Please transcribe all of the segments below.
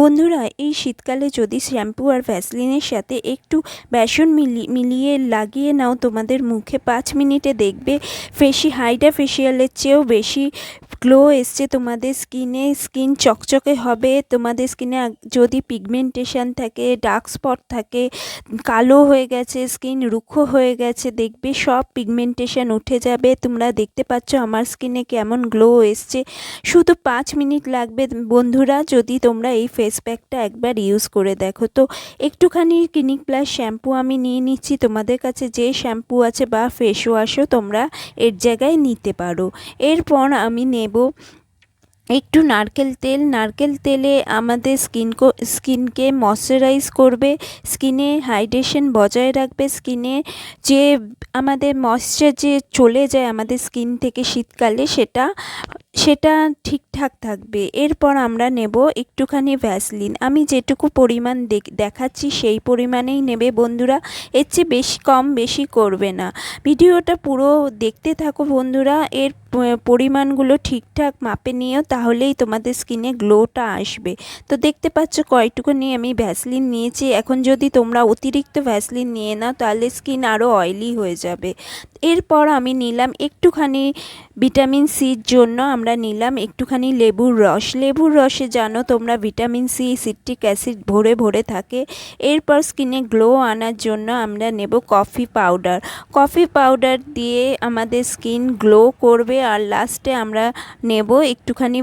বন্ধুরা, এই শীতকালে যদি শ্যাম্পু আর ভ্যাসলিনের সাথে একটু বেসন মিলি, মিলিয়ে লাগিয়ে নাও, তোমাদের মুখে পাঁচ মিনিটে দেখবে ফেসি, হাইডা ফেসিয়ালের চেয়েও বেশি গ্লো এসছে তোমাদের স্কিনে, স্কিন চকচকে হবে, তোমাদের স্কিনে যদি পিগমেন্টেশন থাকে, ডার্ক স্পট থাকে, কালো হয়ে গেছে, স্কিন রুক্ষ হয়ে গেছে, দেখবে সব পিগমেন্টেশন উঠে যাবে। তোমরা দেখতে পাচ্ছ আমার স্কিনে কেমন গ্লো এসছে। শুধু পাঁচ মিনিট লাগবে বন্ধুরা, যদি তোমরা এই ফেস প্যাকটা একবার ইউজ করে দেখো। তো একটুখানি ক্লিনিক প্লাস শ্যাম্পু আমি নিয়ে নিচ্ছি। তোমাদের কাছে যে শ্যাম্পু আছে বা ফেস ওয়াশও তোমরা এর জায়গায় নিতে পারো। এরপর আমি নেব একটু নারকেল তেল। নারকেল তেলে আমাদের স্কিন স্কিনকে ময়শ্চারাইজ করবে। স্কিনে হাইড্রেশন বজায় রাখবে। স্কিনে যে আমাদের ময়শ্চার যে চলে যায় আমাদের স্কিন থেকে শীতকালে সেটা সেটা ঠিকঠাক থাকবে। এরপর আমরা নেব একটুখানি ভ্যাসলিন আমি যেটুকু পরিমাণ দেখাচ্ছি সেই পরিমাণেই নেবে। বন্ধুরা, এর চেয়ে বেশি, কম বেশি করবে না। ভিডিওটা পুরো দেখতে থাকো বন্ধুরা। এর পরিমাণগুলো ঠিকঠাক মাপে নিও, তাহলেই তোমাদের স্কিনে গ্লোটা আসবে। তো দেখতে পাচ্ছ কয়টুকু নিয়ে আমি ভ্যাসলিন নিয়েছি। এখন যদি তোমরা অতিরিক্ত ভ্যাসলিন নিয়ে নাও, তাহলে স্কিন আরও অয়েলি হয়ে যাবে। এরপর আমি নিলাম একটুখানি ভিটামিন সির জন্য আমরা নিলাম একটুখানি লেবুর রস। লেবুর রসে জানো তোমরা ভিটামিন সি, সিট্রিক অ্যাসিড ভরে ভরে থাকে। এরপর স্কিনে গ্লো আনার জন্য আমরা নেব কফি পাউডার। কফি পাউডার দিয়ে আমাদের স্কিন গ্লো করবে আর লাস্টে আমরা নেব একটুখানি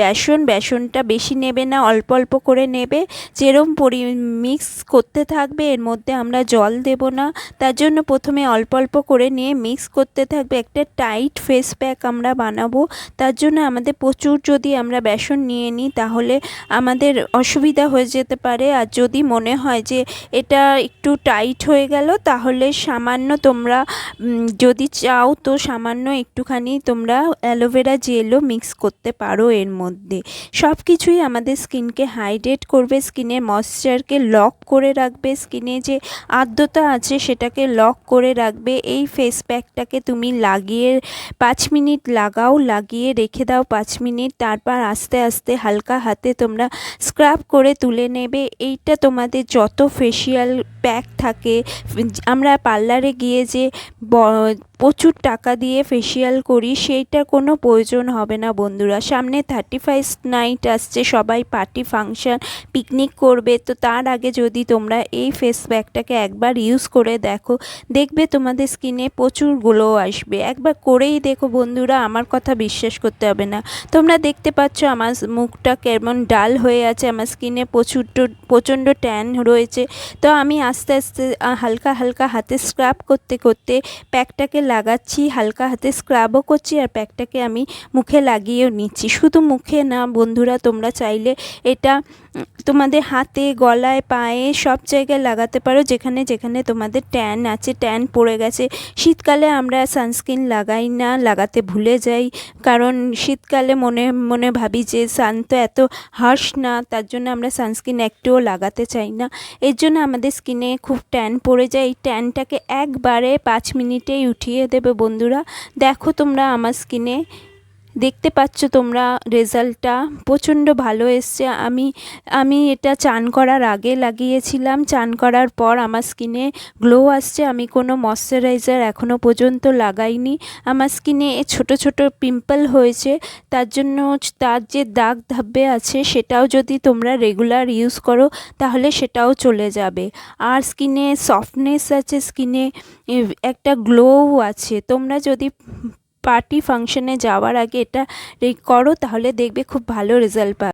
বেসন। বেসনটা বেশি নেবে না, অল্প অল্প করে নেবে। যেরম পরি, মিক্স করতে থাকবে, এর মধ্যে আমরা জল দেব না। তার জন্য প্রথমে অল্প অল্প করে নিয়ে মিক্স করতে থাকবে, একটা টাইট ফেস প্যাক আমরা বানাবো। তার জন্য আমাদের প্রচুর যদি আমরা বেসন নিয়ে নিই, তাহলে আমাদের অসুবিধা হয়ে যেতে পারে। আর যদি মনে হয় যে এটা একটু টাইট হয়ে গেল, তাহলে সামান্য তোমরা যদি চাও তো সামান্য একটুখানি তোমরা অ্যালোভেরা জেলও মিক্স করতে পারো এর মধ্যে। সব কিছুই আমাদের স্কিনকে হাইড্রেট করবে স্কিনের ময়শ্চারকে লক করে রাখবে, স্কিনে যে আর্দ্রতা আছে সেটাকে লক করে রাখবে, এই ফেস প্যাকটাকে তুমি লাগিয়ে পাঁচ মিনিট লাগাও, লাগিয়ে রেখে দাও পাঁচ মিনিট, তারপর আস্তে আস্তে হালকা হাতে তোমরা স্ক্রাব করে তুলে নেবে। এইটা তোমাদের যত ফেসিয়াল প্যাক থাকে, আমরা পার্লারে গিয়ে যে প্রচুর টাকা দিয়ে ফেসিয়াল করি, সেইটার কোনো প্রয়োজন হবে না বন্ধুরা। সামনে থার্টি ফাইভ নাইট আসছে, সবাই পার্টি ফাংশন পিকনিক করবে। তো তার আগে যদি তোমরা এই ফেস প্যাকটাকে একবার ইউজ করে দেখো, দেখবে তোমাদের স্কিনে প্রচুর গ্লো আসবে। একবার করেই দেখো বন্ধুরা, আমার কথা বিশ্বাস করতে হবে না। তোমরা দেখতে পাচ্ছ আমার মুখটা কেমন ডাল হয়ে আছে, আমার স্কিনে প্রচুর প্রচণ্ড ট্যান রয়েছে। তো আমি আস্তে আস্তে হালকা হালকা হাতে স্ক্রাব করতে করতে প্যাকটাকে লাগাচ্ছি, হালকা হাতে স্ক্রাবও করছি আর প্যাকটাকে আমি মুখে লাগিয়েও নিচ্ছি। শুধু মুখে না বন্ধুরা, তোমরা চাইলে এটা, তোমাদের হাতে, গলায়, পায়ে সব জায়গায় লাগাতে পারো, যেখানে যেখানে তোমাদের ট্যান আছে ট্যান পড়ে গেছে। শীতকালে আমরা সানস্ক্রিন লাগাই না, লাগাতে ভুলে যাই। কারণ শীতকালে মনে মনে ভাবি যে সান তো এত হার্শ না, তার জন্য আমরা সানস্ক্রিন একটুও লাগাতে চাই না। এর জন্য আমাদের স্কিনে খুব ট্যান পড়ে যায়। এই ট্যানটাকে একবারে পাঁচ মিনিটেই উঠিয়ে দেবে বন্ধুরা। দেখো তোমরা আমার স্কিনে দেখতে পাচ্ছ তোমরা রেজাল্টটা। প্রচণ্ড ভালো এসছে। আমি আমি এটা চান করার আগে লাগিয়েছিলাম। চান করার পর আমার স্কিনে গ্লো আসছে। আমি কোনো ময়শ্চারাইজার এখনও পর্যন্ত লাগাইনি। আমার স্কিনে ছোট ছোট পিম্পল হয়েছে। তার জন্য তার যে দাগ ধাব্বে আছে, সেটাও যদি তোমরা রেগুলার ইউজ করো, তাহলে সেটাও চলে যাবে। আর স্কিনে সফটনেস আছে। স্কিনে একটা গ্লোও আছে। তোমরা যদি পার্টি ফাংশনে যাওয়ার আগে এটা করো তাহলে দেখবে খুব ভালো রেজাল্ট পাবে।